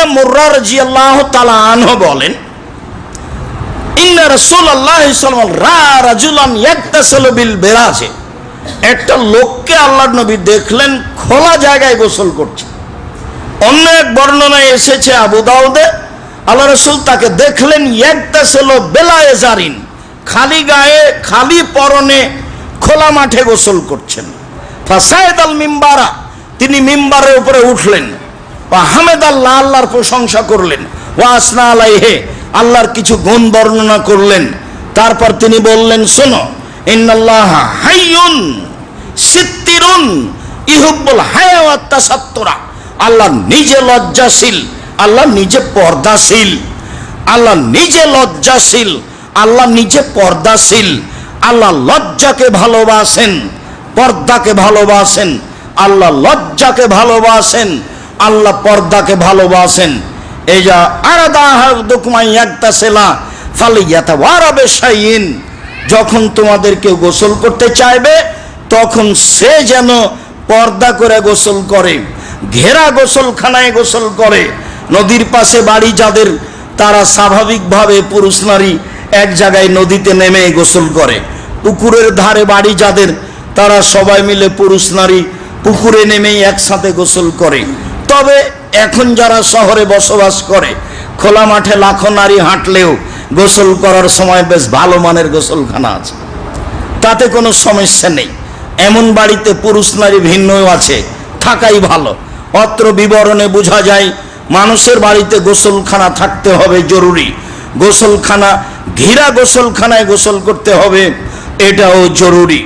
ইবনে মুর্রা রাদিয়াল্লাহু তাআলা বলেন, ইন্না রাসূলুল্লাহ সাল্লাল্লাহু রা রাজুলান বিল বিরাজে। একটা লোককে আল্লাহর নবী দেখলেন, খোলা জায়গায় গোসল করছে। অন্য এক বর্ণনায় এসেছে আবু দাউদে, আল্লাহ রসুল তাকে দেখলেন, ইয়াগতাসিলু বেলায়ে জারিন খালি গায়ে, খালি পরনে খোলা মাঠে গোসল করছেন। ফাসায়েদ আল মিম্বারা, তিনি মিম্বারের উপরে উঠলেন। হামেদ আল্লাহ আল্লাহর প্রশংসা করলেন। ও আসনা আলাইহে, আল্লাহর কিছু গুণ বর্ণনা করলেন। তারপর তিনি বললেন, শোনো, ইন্নাল্লাহ হাইয়ুন সিত্তিরুন ইহুব্বুল হায়াওয়াত তাসাত্তুরা। আল্লাহ নিজে লজ্জাশীল, আল্লাহ নিজে পর্দাশীল, আল্লাহ নিজে লজ্জাশীল, আল্লাহ নিজে পর্দাশীল, আল্লাহ লজ্জাকে ভালোবাসেন, পর্দাকে ভালোবাসেন, আল্লাহ লজ্জাকে ভালোবাসেন আল্লাহ পর্দাকে ভালোবাসেন। এই যা, আরাদা একটা সেলা ফালিয়াতা ওয়ারাবে শাইন যখন গোসল করতে চাইবে, তখন সে যেন পর্দা করে গোসল করে, ঘেরা গোসলখানায় গোসল করে। নদীর পাশে বাড়ি যাদের, তারা স্বাভাবিকভাবে পুরুষ নারী, এক জায়গায় নদীতে নেমে গোসল করে। পুকুরের ধারে বাড়ি যাদের, তারা সবাই মিলে পুরুষ নারী, পুকুরে নেমেই একসাথে গোসল করে। তবে এখন যারা শহরে বসবাস করে, খোলা মাঠে লাখো নারী হাঁটলেও গোসল করার সময় বেশ ভালো মানের গোসলখানা আছে। তাতে কোনো সমস্যা নেই। এমন বাড়িতে পুরুষ নারী ভিন্নও আছে, থাকাই ভালো। অত্র বিবরণে বোঝা যায়, মানুষের বাড়িতে গোসলখানা থাকতে হবে জরুরি। গোসলখানা, ঘিরা গোসলখানায় গোসল করতে হবে, এটাও জরুরি।